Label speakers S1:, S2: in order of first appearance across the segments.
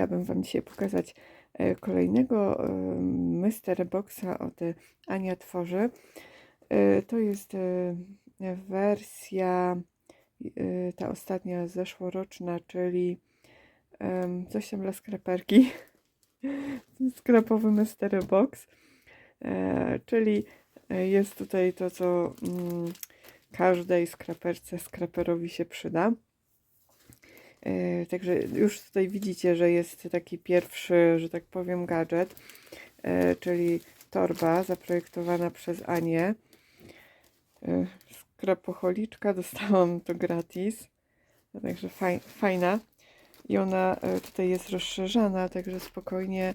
S1: chciałabym Wam dzisiaj pokazać e, kolejnego e, Mystery Boxa od Ania Tworzy. E, To jest wersja ta ostatnia zeszłoroczna, czyli coś tam dla skreperki. Sklepowy Mystery Box. Czyli jest tutaj to, co mm, każdej skreperce, skreperowi się przyda. E, Także już tutaj widzicie, że jest taki pierwszy, że tak powiem, gadżet, e, czyli torba zaprojektowana przez Anię. E, Sklepocholiczka, dostałam to gratis, także faj, fajna. I ona tutaj jest rozszerzana, także spokojnie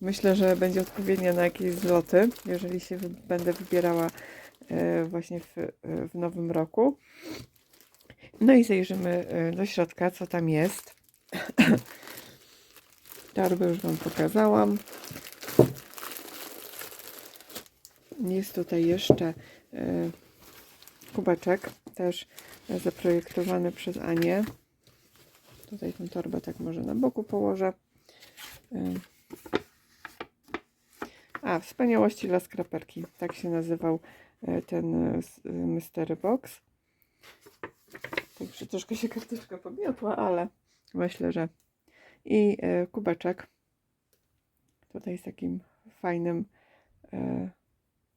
S1: myślę, że będzie odpowiednia na jakieś zloty, jeżeli się będę wybierała właśnie w, w nowym roku. No i zajrzymy e, do środka, co tam jest. Torbę już Wam pokazałam. Jest tutaj jeszcze e, kubeczek, też zaprojektowany przez Anię. Tutaj tę torbę tak może na boku położę. E, A, wspaniałości dla skraperki. Tak się nazywał ten Mystery Box. Także troszkę się karteczka pomiotła, ale myślę, że. I e, kubeczek. Tutaj z takim fajnym e,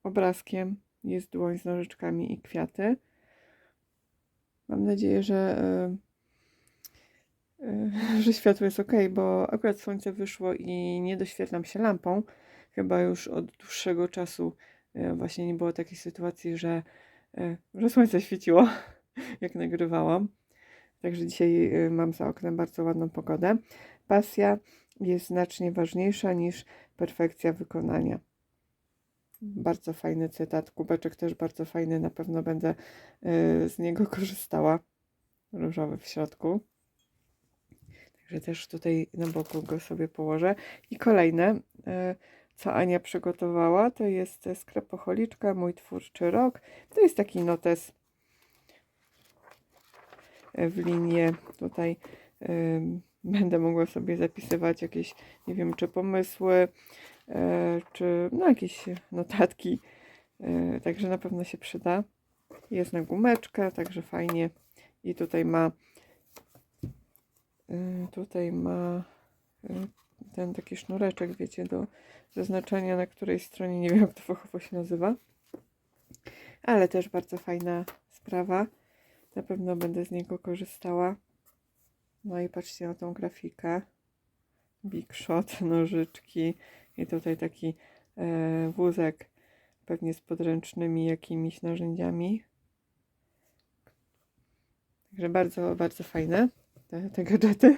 S1: obrazkiem. Jest dłoń z nożyczkami i kwiaty. Mam nadzieję, że, e, że światło jest ok, bo akurat słońce wyszło i nie doświetlam się lampą. Chyba już od dłuższego czasu właśnie nie było takiej sytuacji, że, że słońce świeciło, jak nagrywałam. Także dzisiaj e, mam za oknem bardzo ładną pogodę. Pasja jest znacznie ważniejsza niż perfekcja wykonania. Bardzo fajny cytat. Kubeczek też bardzo fajny. Na pewno będę e, z niego korzystała. Różowy w środku. Także też tutaj na boku go sobie położę. I kolejne, e, co Ania przygotowała, to jest sklepocholiczka, mój twórczy rok. To jest taki notes w linię. Tutaj będę mogła sobie zapisywać jakieś, nie wiem, czy pomysły, e, czy no jakieś notatki. E, Także na pewno się przyda. Jest na gumeczkę, także fajnie. I tutaj ma tutaj ma ten taki sznureczek, wiecie, do zaznaczenia na której stronie, nie wiem jak to fachowo się nazywa. Ale też bardzo fajna sprawa. Na pewno będę z niego korzystała. No i patrzcie na tą grafikę. Big Shot, nożyczki i tutaj taki e, wózek, pewnie z podręcznymi jakimiś narzędziami. Także bardzo, bardzo fajne te, te gadżety.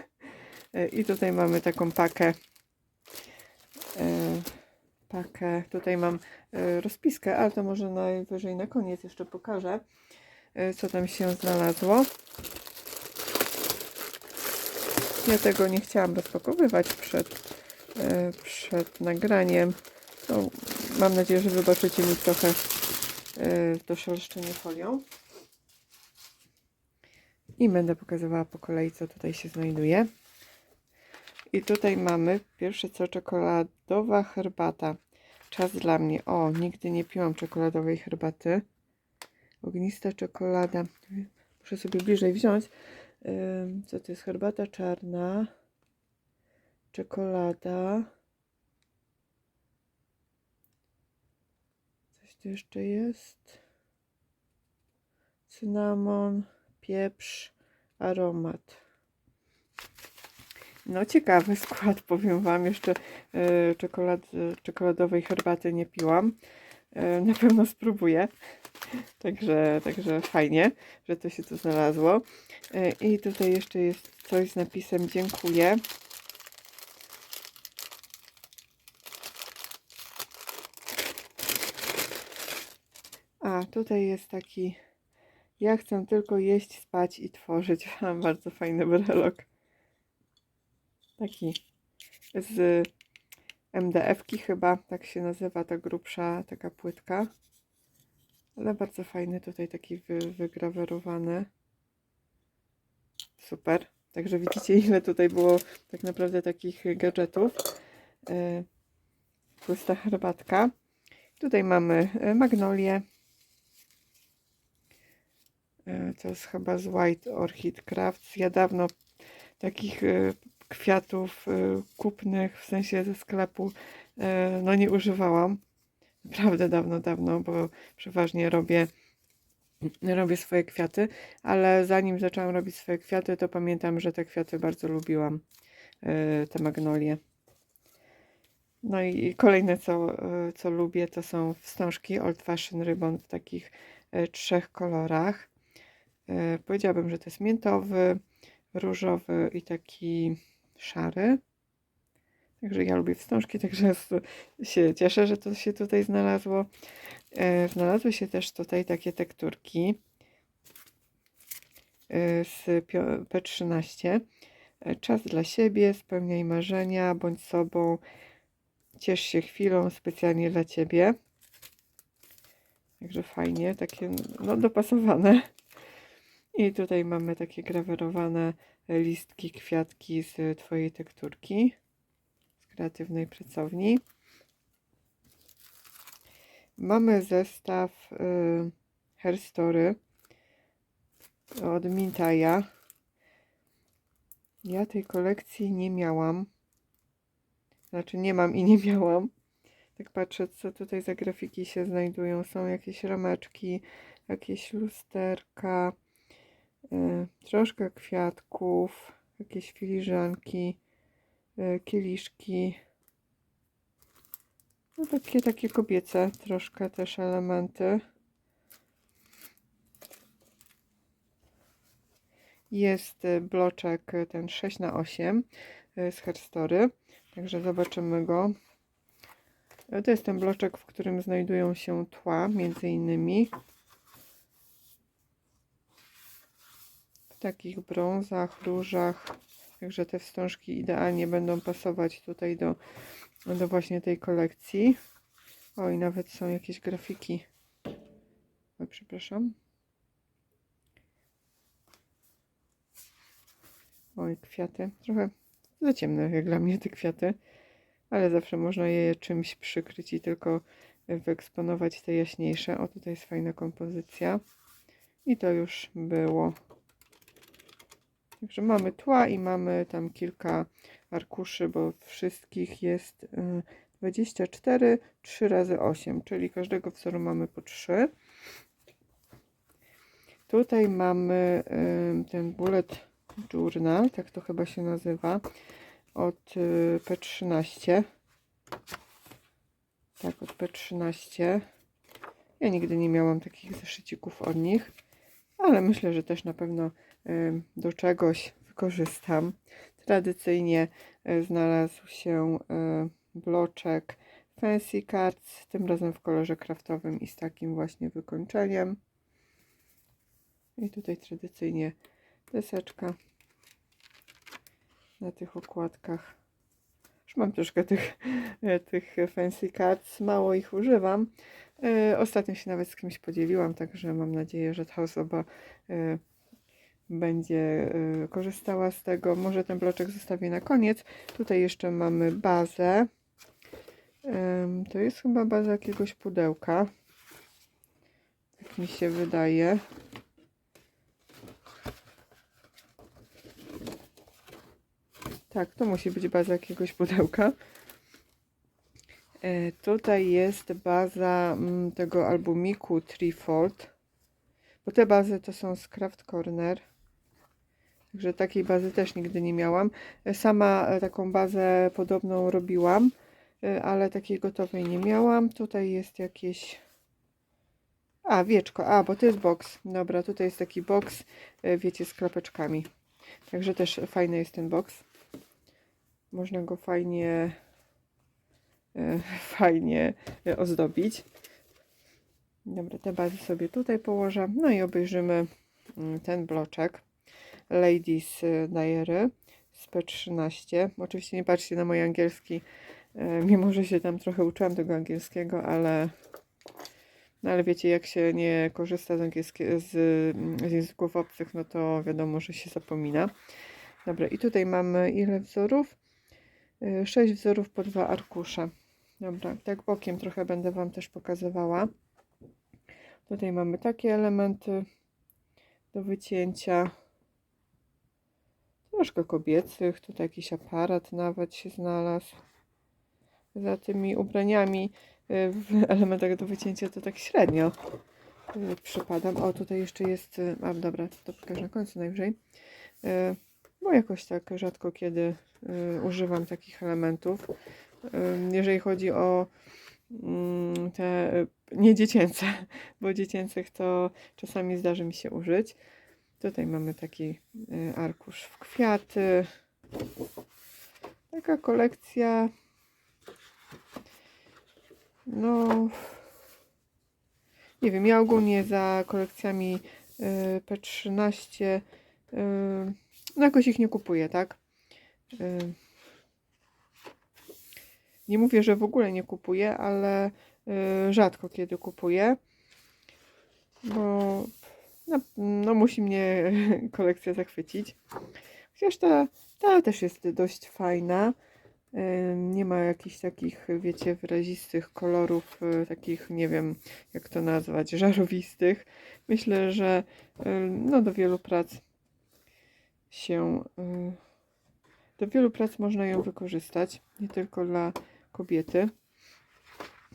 S1: E, I tutaj mamy taką pakę. E, pakę. Tutaj mam e, rozpiskę, ale to może najwyżej na koniec jeszcze pokażę, co tam się znalazło. Ja tego nie chciałam rozpakowywać przed, e, przed nagraniem. No, mam nadzieję, że wybaczycie mi trochę e, to szeleszczenie folią. I będę pokazywała po kolei, co tutaj się znajduje. I tutaj mamy pierwsze co czekoladowa herbata. Czas dla mnie. O, nigdy nie piłam czekoladowej herbaty. Ognista czekolada. Muszę sobie bliżej wziąć. Co to jest? Herbata czarna. Czekolada. Coś tu jeszcze jest. Cynamon, pieprz, aromat. No ciekawy skład, powiem Wam. Jeszcze e, czekolad, czekoladowej herbaty nie piłam. E, na pewno spróbuję. Także, także fajnie, że to się tu znalazło. E, I tutaj jeszcze jest coś z napisem dziękuję. A, tutaj jest taki ja chcę tylko jeść, spać i tworzyć. Mam bardzo fajny brelok. Taki z MDF-ki chyba, tak się nazywa ta grubsza taka płytka. Ale bardzo fajny tutaj taki wy, wygrawerowany. Super. Także widzicie, ile tutaj było tak naprawdę takich gadżetów. E, Pusta herbatka. Tutaj mamy e, magnolię. E, To jest chyba z White Orchid Crafts. Ja dawno takich kwiatów e, kupnych, w sensie ze sklepu, e, no nie używałam. Naprawdę dawno, dawno, bo przeważnie robię robię swoje kwiaty, ale zanim zaczęłam robić swoje kwiaty, to pamiętam, że te kwiaty bardzo lubiłam, e, te magnolie. No i kolejne, co, co lubię, to są wstążki Old Fashion Ribbon w takich trzech kolorach. Powiedziałabym, że to jest miętowy, różowy i taki szary. Także ja lubię wstążki, także się cieszę, że to się tutaj znalazło. E, Znalazły się też tutaj takie tekturki e, z pio- P13. E, Czas dla siebie, spełniaj marzenia, bądź sobą, ciesz się chwilą specjalnie dla ciebie. Także fajnie, takie no dopasowane. I tutaj mamy takie grawerowane listki, kwiatki z twojej tekturki z kreatywnej pracowni. Mamy zestaw y, Herstory od Mintaja. Ja tej kolekcji nie miałam. Znaczy nie mam i nie miałam. Tak patrzę, co tutaj za grafiki się znajdują. Są jakieś rameczki, jakieś lusterka, troszkę kwiatków, jakieś filiżanki, y, kieliszki. No takie, takie kobiece troszkę też elementy. Jest y, bloczek ten 6 na 8 y, z Herstory, także zobaczymy go. To jest ten bloczek, w którym znajdują się tła, między innymi. Takich brązach, różach. Także te wstążki idealnie będą pasować tutaj do, do właśnie tej kolekcji. Oj, nawet są jakieś grafiki. Oj, przepraszam. Oj, kwiaty. Trochę za ciemne jak dla mnie te kwiaty. Ale zawsze można je czymś przykryć i tylko wyeksponować te jaśniejsze. O, tutaj jest fajna kompozycja. I to już było. Także mamy tła i mamy tam kilka arkuszy, bo wszystkich jest y, 24, 3 razy 8, czyli każdego wzoru mamy po 3. Tutaj mamy y, ten bullet journal, tak to chyba się nazywa, od y, P13. Tak, od P13. Ja nigdy nie miałam takich zeszycików od nich, ale myślę, że też na pewno y, do czegoś wykorzystam. Tradycyjnie y, znalazł się y, bloczek Fancy Cards, tym razem w kolorze kraftowym i z takim właśnie wykończeniem. I tutaj tradycyjnie deseczka na tych okładkach. Już mam troszkę tych, tych Fancy Cards, mało ich używam. Ostatnio się nawet z kimś podzieliłam, także mam nadzieję, że ta osoba będzie e, korzystała z tego. Może ten bloczek zostawię na koniec. Tutaj jeszcze mamy bazę. To jest chyba baza jakiegoś pudełka. Tak mi się wydaje. Tak, to musi być baza jakiegoś pudełka. E, tutaj jest baza mm, tego albumiku Threefold. Bo te bazy to są z Craft Corner. Także takiej bazy też nigdy nie miałam. Sama e, taką bazę podobną robiłam, e, ale takiej gotowej nie miałam. Tutaj jest jakieś. A, wieczko. A, bo to jest box. Dobra, tutaj jest taki box, e, wiecie, z klapeczkami. Także też fajny jest ten box. Można go fajnie, fajnie ozdobić. Dobra, te bazy sobie tutaj położę. No i obejrzymy mm, ten bloczek. Ladies e, Diary z P13. Oczywiście nie patrzcie na mój angielski, e, mimo że się tam trochę uczyłam tego angielskiego, ale no ale wiecie, jak się nie korzysta z, z, z języków obcych, no to wiadomo, że się zapomina. Dobra, i tutaj mamy ile wzorów? Y, Sześć wzorów po dwa arkusze. Dobra, tak bokiem trochę będę Wam też pokazywała. Tutaj mamy takie elementy do wycięcia. Troszkę kobiecych, tutaj jakiś aparat nawet się znalazł. Za tymi ubraniami y, w elementach do wycięcia to tak średnio y, przypadam. O, tutaj jeszcze jest, y, a dobra, to pokażę na końcu najwyżej. Bo jakoś tak rzadko kiedy używam takich elementów. Jeżeli chodzi o mm, te nie dziecięce, bo dziecięcych to czasami zdarzy mi się użyć. Tutaj mamy taki y, arkusz w kwiaty. Taka kolekcja. No, nie wiem, ja ogólnie za kolekcjami y, P13 y, no jakoś ich nie kupuję, tak? Nie mówię, że w ogóle nie kupuję, ale rzadko kiedy kupuję, bo no, musi mnie kolekcja zachwycić. Chociaż ta, ta też jest dość fajna. Nie ma jakichś takich, wiecie, wyrazistych kolorów, y, takich, nie wiem, jak to nazwać, żarowistych. Myślę, że no, do wielu prac się, y, do wielu prac można ją wykorzystać, nie tylko dla kobiety.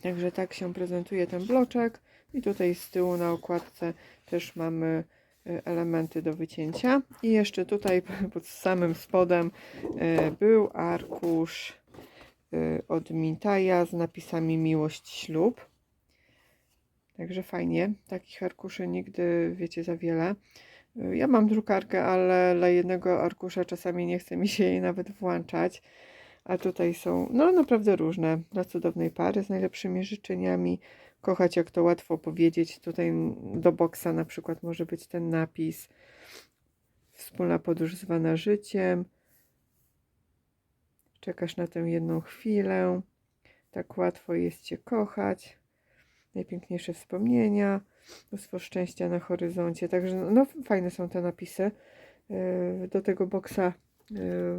S1: Także tak się prezentuje ten bloczek. I tutaj z tyłu na okładce też mamy elementy do wycięcia. I jeszcze tutaj pod samym spodem y, był arkusz y, od Mintaja z napisami Miłość Ślub. Także fajnie. Takich arkuszy nigdy, wiecie, za wiele. Y, Ja mam drukarkę, ale dla jednego arkusza czasami nie chce mi się jej nawet włączać. A tutaj są, no naprawdę różne. Dla cudownej pary z najlepszymi życzeniami. Kochać, jak to łatwo powiedzieć. Tutaj do boksa na przykład może być ten napis. Wspólna podróż zwana życiem. Czekasz na tę jedną chwilę. Tak łatwo jest Cię kochać. Najpiękniejsze wspomnienia. Mnóstwo szczęścia na horyzoncie. Także no, fajne są te napisy. Yy, Do tego boksa,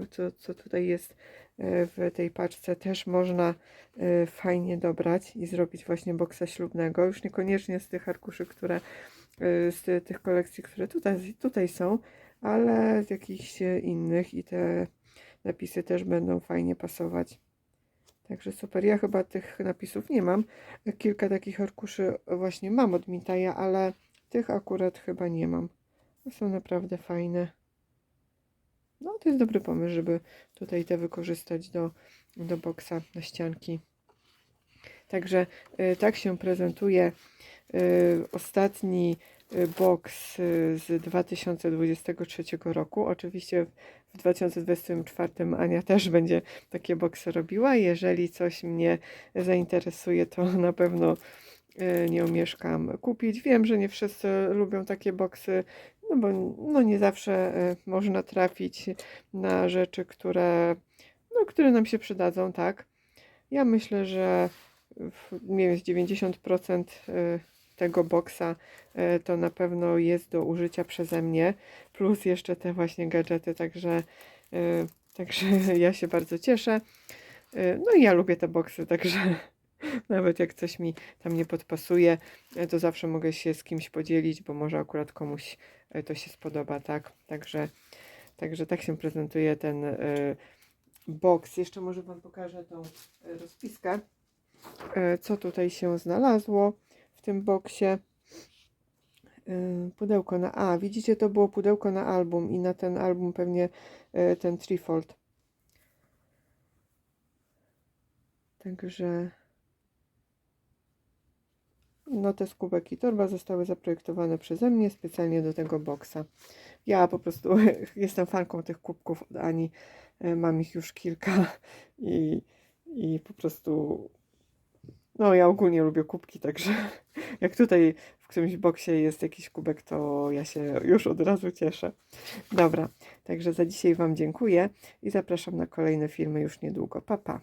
S1: co, co tutaj jest yy, w tej paczce, też można yy, fajnie dobrać i zrobić właśnie boksa ślubnego. Już niekoniecznie z tych arkuszy, które z ty- tych kolekcji, które tutaj, tutaj są, ale z jakichś innych i te napisy też będą fajnie pasować. Także super. Ja chyba tych napisów nie mam. Kilka takich arkuszy właśnie mam od Mitaja, ale tych akurat chyba nie mam. Są naprawdę fajne. No to jest dobry pomysł, żeby tutaj te wykorzystać do, do boksa na ścianki. Także y, tak się prezentuje y, ostatni y, y, z 2023 roku. Oczywiście w 2024 Ania też będzie takie boksy robiła. Jeżeli coś mnie zainteresuje, to na pewno nie omieszkam kupić. Wiem, że nie wszyscy lubią takie boksy, no bo no nie zawsze y, można trafić na rzeczy, które, no, które nam się przydadzą, tak. Ja myślę, że nie wiem, z 90% y, tego boksa y, to na pewno jest do użycia przeze mnie, plus jeszcze te właśnie gadżety, także, y, także ja się bardzo cieszę. No i ja lubię te boksy, także nawet jak coś mi tam nie podpasuje, to zawsze mogę się z kimś podzielić, bo może akurat komuś to się spodoba, tak? Także, także tak się prezentuje ten y, boks. Jeszcze może Wam pokażę tą y, rozpiskę, co tutaj się znalazło w tym boksie. Pudełko na A. Widzicie, to było pudełko na album i na ten album pewnie ten trifold. Także no te skubek i torba zostały zaprojektowane przeze mnie specjalnie do tego boksa. Ja po prostu jestem fanką tych kubków od Ani. E, Mam ich już kilka i, i po prostu no ja ogólnie lubię kubki, także jak tutaj w którymś boksie jest jakiś kubek, to ja się już od razu cieszę. Dobra, także za dzisiaj Wam dziękuję i zapraszam na kolejne filmy już niedługo. Pa, pa.